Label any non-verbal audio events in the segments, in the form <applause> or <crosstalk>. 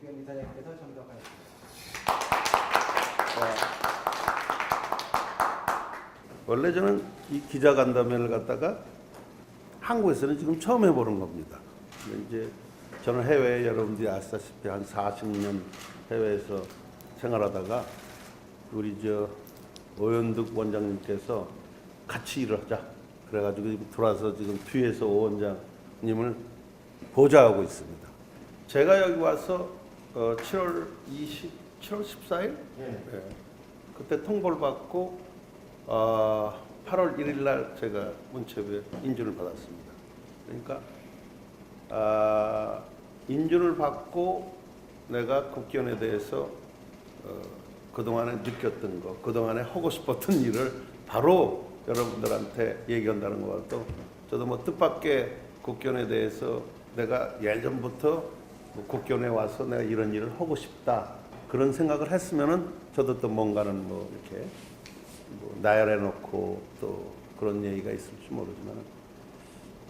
국회의원 이사장님께서 참석하였습니다. 원래 저는 이 기자 간담회를 갖다가 한국에서는 지금 처음 해보는 겁니다. 이제 저는 해외에 여러분들이 아시다시피 한 40년 해외에서 생활하다가 우리 저 오현득 원장님께서 같이 일을 하자. 그래가지고 들어와서 지금 뒤에서 오 원장님을 보좌하고 있습니다. 제가 여기 와서 어, 7월 20, 7월 14일 네. 예. 그때 통보를 받고 어, 8월 1일 날 제가 문체부에 인준을 받았습니다. 그러니까 아, 인준을 받고 내가 국견에 대해서 어, 그동안에 느꼈던 거, 그동안에 하고 싶었던 일을 바로 여러분들한테 얘기한다는 것도 저도 뭐 뜻밖의 국견에 대해서 내가 예전부터 뭐 국견에 와서 내가 이런 일을 하고 싶다. 그런 생각을 했으면은 저도 또 뭔가는 뭐 이렇게 뭐 나열해 놓고 또 그런 얘기가 있을지 모르지만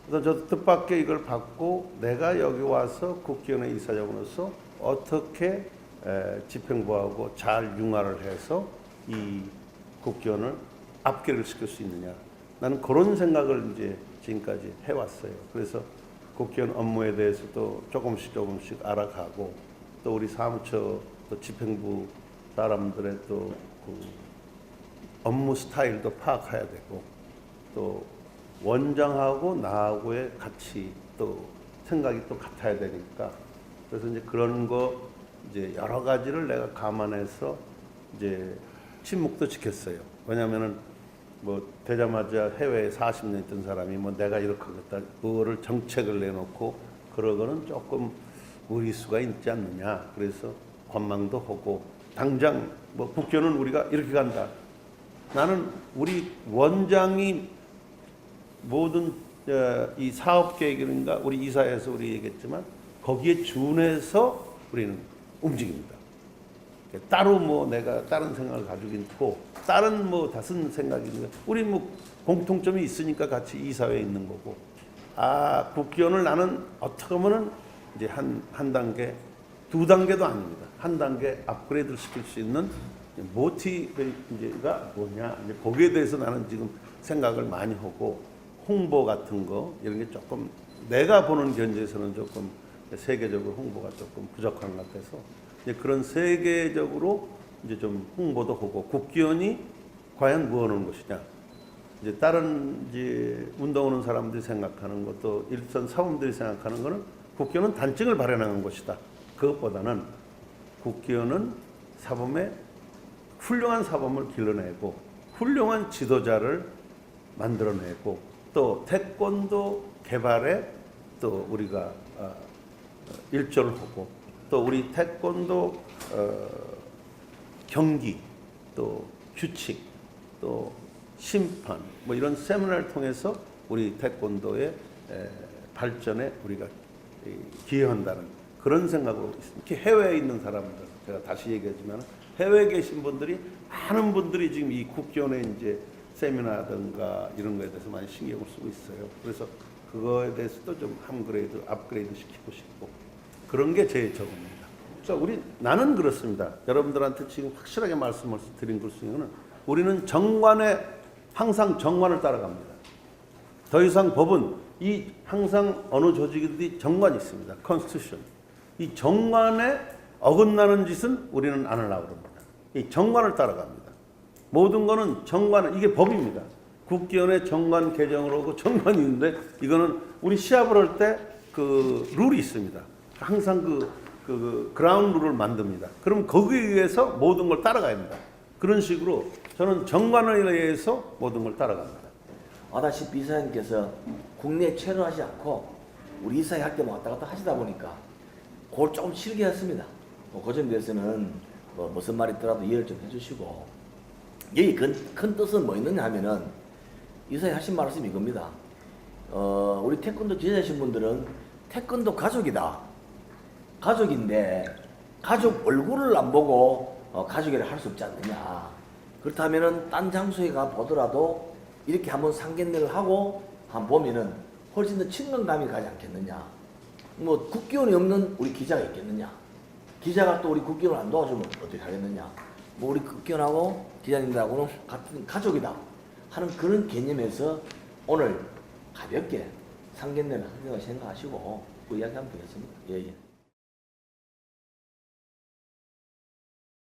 그래서 저도 뜻밖의 이걸 받고 내가 여기 와서 국기원의 이사장으로서 어떻게 에, 집행부하고 잘 융화를 해서 이 국기원을 앞길을 시킬 수 있느냐. 나는 그런 생각을 이제 지금까지 해왔어요. 그래서 국기원 업무에 대해서도 조금씩 조금씩 알아가고 또 우리 사무처 또 집행부 사람들의 또 그 업무 스타일도 파악해야 되고 또 원장하고 나하고의 같이 또 생각이 또 같아야 되니까 그래서 이제 그런 거 이제 여러 가지를 내가 감안해서 이제 침묵도 지켰어요. 왜냐면은 뭐 되자마자 해외에 40년 있던 사람이 뭐 내가 이렇게 하겠다 그거를 정책을 내놓고 그러고는 조금 무리수가 있지 않느냐. 그래서 관망도 하고 당장 뭐 국교는 우리가 이렇게 간다. 나는 우리 원장이 모든 어, 이 사업 계획이든가 우리 이사에서 우리 얘기했지만 거기에 준해서 우리는 움직입니다. 따로 뭐 내가 다른 생각을 가지고 있고 다른 뭐 다른 생각이 있는 거 우리 뭐 공통점이 있으니까 같이 이 사회에 있는 거고. 아 국기원을 나는 어떻게 보면은 이제 한 한 단계 두 단계도 아닙니다. 한 단계 업그레이드를 시킬 수 있는 모티베이가 뭐냐. 이제 거기에 대해서 나는 지금 생각을 많이 하고 홍보 같은 거 이런 게 조금 내가 보는 견지에서는 조금 세계적으로 홍보가 조금 부족한 것 같아서 이제 그런 세계적으로 이제 좀 홍보도 하고 국기원이 과연 뭐 하는 것이냐 이제 다른 이제 운동하는 사람들이 생각하는 것도 일선 사범들이 생각하는 거는 국기원은 단증을 발행하는 것이다. 그것보다는 국기원은 사범의 훌륭한 사범을 길러내고 훌륭한 지도자를 만들어내고 또 태권도 개발에 또 우리가 어, 일조를 하고 또 우리 태권도 어, 경기 또 규칙 또 심판 뭐 이런 세미나를 통해서 우리 태권도의 에, 발전에 우리가 이, 기여한다는 그런 생각으로 있습니다. 특히 해외에 있는 사람들 제가 다시 얘기하지만 해외에 계신 분들이 많은 분들이 지금 이 국견에 이제 세미나든가 이런 거에 대해서 많이 신경을 쓰고 있어요. 그래서 그거에 대해서도 좀 업그레이드, 업그레이드 시키고 싶고 그런 게 제 적입니다. 자, 우리 나는 그렇습니다. 여러분들한테 지금 확실하게 말씀을 드린 것 중에는 우리는 정관에 항상 정관을 따라갑니다. 더 이상 법은 이 항상 어느 조직이든지 정관이 있습니다. 컨스티튜션. 이 정관에 어긋나는 짓은 우리는 안 하려고 합니다. 이 정관을 따라갑니다. 모든 거는 정관 이게 법입니다. 국기원의 정관 하고 <laughs> 정관이 있는데 이거는 우리 시합을 할 때 그 룰이 있습니다. 항상 그, 그, 그 그라운드 룰을 만듭니다. 그럼 거기에 의해서 모든 걸 따라가야 합니다. 그런 식으로 저는 정관에 의해서 모든 걸 따라갑니다. 아다시피 이사님께서 국내에 체류하지 않고 우리 이사회 할 때만 왔다 갔다 하시다 보니까 그걸 조금 실게 했습니다. 뭐, 그 점에 대해서는 뭐 무슨 말이 있더라도 이해를 좀 해주시고 여기 큰, 큰 뜻은 뭐 있느냐 하면은 이사회 하신 말씀이 이겁니다. 어, 우리 태권도 지내신 분들은 태권도 가족이다. 가족인데 가족 얼굴을 안 보고 어, 가족이라 할 수 없지 않느냐. 그렇다면은 딴 장소에 가 보더라도 이렇게 한번 상견례를 하고 한번 보면은 훨씬 더 친근감이 가지 않겠느냐. 뭐 국기원이 없는 우리 기자가 있겠느냐. 기자가 또 우리 국기를 안 도와주면 어떻게 하겠느냐. 뭐 우리 국기원하고 기자님들하고는 같은 가족이다 하는 그런 개념에서 오늘 가볍게 상견례를 하려고 생각하시고 그 이야기하면 되겠습니다. 예, 예.